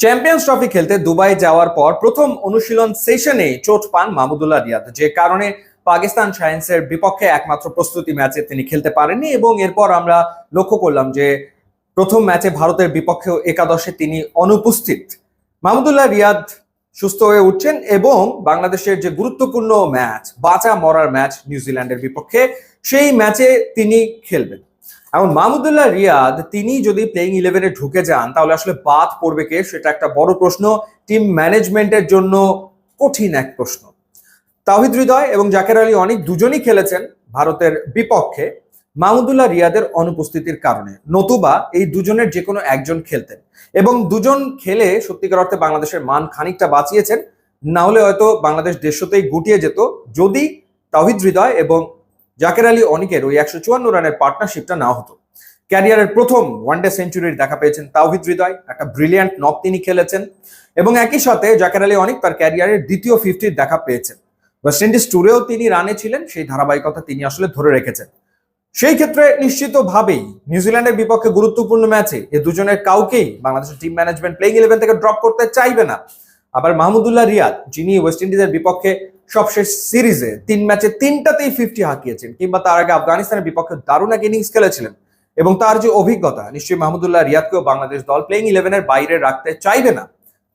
Champions trophy খেলতে Dubai যাওয়ার পর প্রথম অনুশীলন সেশনে চোট পান মাহমুদুল্লাহ রিয়াদ। যে কারণে পাকিস্তান সায়েন্সের বিপক্ষে একমাত্র প্রস্তুতি ম্যাচে তিনি খেলতে পারেননি এবং এরপর আমরা লক্ষ্য করলাম যে প্রথম ম্যাচে ভারতের বিপক্ষে একাদশে তিনি অনুপস্থিত। মাহমুদুল্লাহ রিয়াদ সুস্থ হয়ে উঠছেন এবং বাংলাদেশের যে গুরুত্বপূর্ণ ম্যাচ, বাঁচা মরার ম্যাচ নিউজিল্যান্ডের বিপক্ষে, সেই ম্যাচে তিনি খেলবেন। এখন মাহমুদুল্লাহ রিয়াদ, তিনি যদি প্লেইং ইলেভেনে ঢুকে যান, তাহলে আসলে বাদ পড়বে কে? সেটা একটা বড় প্রশ্ন। টিম ম্যানেজমেন্টের জন্য কঠিন এক প্রশ্ন। তাহিদ হৃদয় এবং জাকের আলী অনেক দুজনই খেলেছেন ভারতের বিপক্ষে। মাহমুদুল্লাহ রিয়াদের অনুপস্থিতির কারণে নতুবা এই দুজনের যে কোনো একজন খেলতেন। এবং দুজন খেলে সত্যিকার অর্থে বাংলাদেশের মান খানিকটা বাঁচিয়েছেন। না হলে হয়তো বাংলাদেশ দেশতেই গুটিয়ে যেত। যদি তাহিদ হৃদয় এবং জাকের আলী অনিকের ওই একশো চুয়ান্ন রানের পার্টনারশিপটা না হতো। ক্যারিয়ারের প্রথম ওয়ানডে সেঞ্চুরির দেখা পেয়েছেন তাওহিদ হৃদয়, একটা ব্রিলিয়ান্ট নক তিনি খেলেছেন এবং একই সাথে জাকের আলী অনিক তার ক্যারিয়ারের দ্বিতীয় ফিফটির দেখা পেয়েছেন। ওয়েস্ট ইন্ডিজ ট্যুরেও তিনি রানে ছিলেন, সেই ধারাবাহিকতা তিনি আসলে ধরে রেখেছেন। সেই ক্ষেত্রে নিশ্চিতভাবেই নিউজিল্যান্ডের বিপক্ষে গুরুত্বপূর্ণ ম্যাচে এ দুজনের কাউকেই বাংলাদেশের টিম ম্যানেজমেন্ট প্লেইং ইলেভেন থেকে ড্রপ করতে চাইবে না। আবার মাহমুদুল্লাহ রিয়াদ, যিনি ওয়েস্ট ইন্ডিজের বিপক্ষে সবশেষ সিরিজে তিন ম্যাচে তিনটাতেই ফিফটি হাঁকিয়েছেন, কিংবা তার আগে আফগানিস্তানের বিপক্ষে দারুণ এক ইনিংস খেলেছিলেন। এবং তার যে অভিজ্ঞতা, নিশ্চয়ই মাহমুদুল্লাহ রিয়াদকেও বাংলাদেশ দল প্লেইং ইলেভেনের বাইরে রাখতে চাইবে না।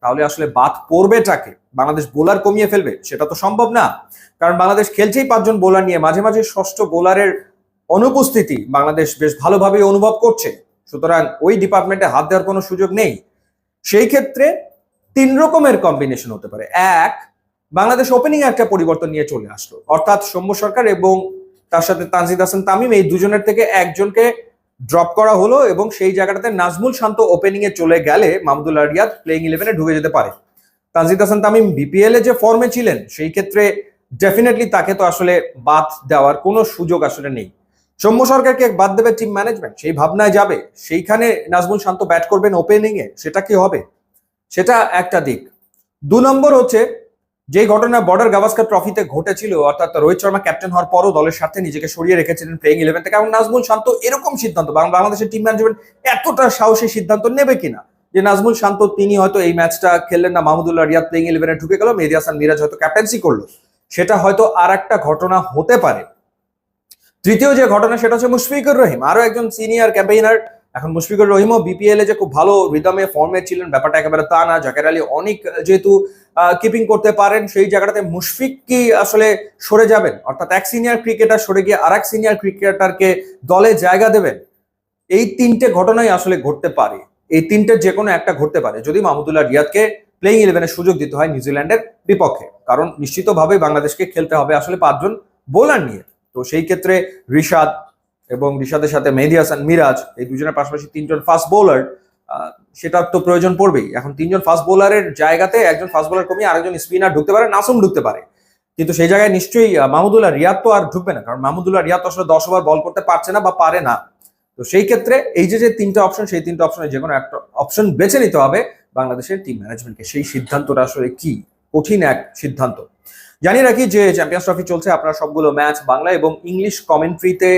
তাহলে আসলে বাদ পড়বে পড়বেটাকে বাংলাদেশ বোলার কমিয়ে ফেলবে, সেটা তো সম্ভব না। কারণ বাংলাদেশ খেলছেই পাঁচজন বোলার নিয়ে মাঝে মাঝে ষষ্ঠ বোলারের অনুপস্থিতি বাংলাদেশ বেশ ভালোভাবে অনুভব করছে। সুতরাং ওই ডিপার্টমেন্টে হাত দেওয়ার কোনো সুযোগ নেই। সেই ক্ষেত্রে তিন রকমের কম্বিনেশন হতে পারে। এক, বাংলাদেশ ওপেনিং একটা পরিবর্তন নিয়ে চলে আসলো। অর্থাৎ সৌম্য সরকার এবং তার সাথে তানজিদ হাসান তামিম এই দুজনের থেকে একজনকে ড্রপ করা হলো এবং সেই জায়গাটাতে নাজমুল শান্ত ওপেনিং এ চলে গেলে মাহমুদুল্লাহ রিয়াদ প্লেইং ইলেভেনে ঢুকে যেতে পারে। তানজিদ হাসান তামিম বিপিএল এ যে ফর্মে ছিলেন, সেই ক্ষেত্রে ডেফিনেটলি তাকে তো আসলে বাদ দেওয়ার কোনো সুযোগ আসলে নেই। সৌম্য সরকারকে বাদ দেবে টিম ম্যানেজমেন্ট সেই ভাবনায় যাবে। সেইখানে নাজমুল শান্ত ব্যাট করবেন ওপেনিং এ, সেটা কি হবে? সেটা একটা দিক। দু নম্বর হচ্ছে যে ঘটনা বর্ডার গাভাস্কার ট্রফিতে ঘটেছিল, অর্থাৎ রোহিত শর্মা ক্যাপ্টেন হওয়ার পরও দলের সাথে নিজেকে সরিয়ে রেখেছিলেন প্লেইং ইলেভেন থেকে। এবং নাজমুল শান্ত এরকম সিদ্ধান্ত বাংলাদেশের টিম ম্যানেজমেন্ট এতটা সাহসী সিদ্ধান্ত নেবে কিনা? যে নাজমুল শান্ত, তিনি হয়তো এই ম্যাচটা খেললেন না, মাহমুদুল্লাহ রিয়াদ প্লেইং ইলেভেনে ঢুকে গেল, মেহেদি হাসান মিরাজ হয়তো ক্যাপ্টেন্সি করল। সেটা হয়তো আর একটা ঘটনা হতে পারে। তৃতীয় যে ঘটনা, সেটা হচ্ছে মুশফিকুর রহিম আরও একজন সিনিয়র ক্যাম্পেইনার এখন মুশফিকুর রহিমও বিপিএল এ যে খুব ভালো রিদমে ফর্মে ছিলেন, ব্যাপারটা একেবারে তা না। জাকের আলী অনেক যেহেতু কিপিং করতে পারেন, সেই জায়গাটাতে মুশফিক কি আসলে সরে যাবেন? অর্থাৎ এক সিনিয়র ক্রিকেটার সরে গিয়ে আর এক সিনিয়র ক্রিকেটারকে দলে জায়গা দেবেন, এই তিনটে ঘটনাই আসলে ঘটতে পারে। এই তিনটের যে কোনো একটা ঘটতে পারে। যদি মাহমুদুল্লাহ রিয়াদকে প্লেইং ইলেভেনের সুযোগ দিতে হয় নিউজিল্যান্ডের বিপক্ষে, কারণ নিশ্চিতভাবেই বাংলাদেশকে খেলতে হবে আসলে পাঁচজন বোলার নিয়ে। তো সেই ক্ষেত্রে রিশাদ এবং রিশাদের সাথে মেহেদি হাসান মিরাজ, এই দুজনের পাশাপাশি তিনজন ফাস্ট বোলার সেটার তো প্রয়োজন পড়বেই। এখন তিনজন ফাস্ট বোলারের জায়গাতে একজন ফাস্ট বোলার কমিয়ে আরেকজন স্পিনার ঢুকতে পারে, নাসুম ঢুকতে পারে। কিন্তু সেই জায়গায় নিশ্চয়ই মাহমুদুল্লাহ রিয়াদ তো আর ঢুকবে না, কারণ মাহমুদুল্লাহ রিয়াদ আসলে দশ ওভার বল করতে পারছে না বা পারে না। তো সেই ক্ষেত্রে এই যে যে তিনটা অপশন সেই তিনটা অপশনে যে কোনো একটা অপশন বেছে নিতে হবে বাংলাদেশের টিম ম্যানেজমেন্টকে সেই সিদ্ধান্তটা আসলে কি? কঠিন এক সিদ্ধান্ত। জানিয়ে রাখি যে চ্যাম্পিয়ন্স ট্রফি চলছে, আপনার সবগুলো ম্যাচ বাংলা এবং ইংলিশ কমেন্ট্রিতে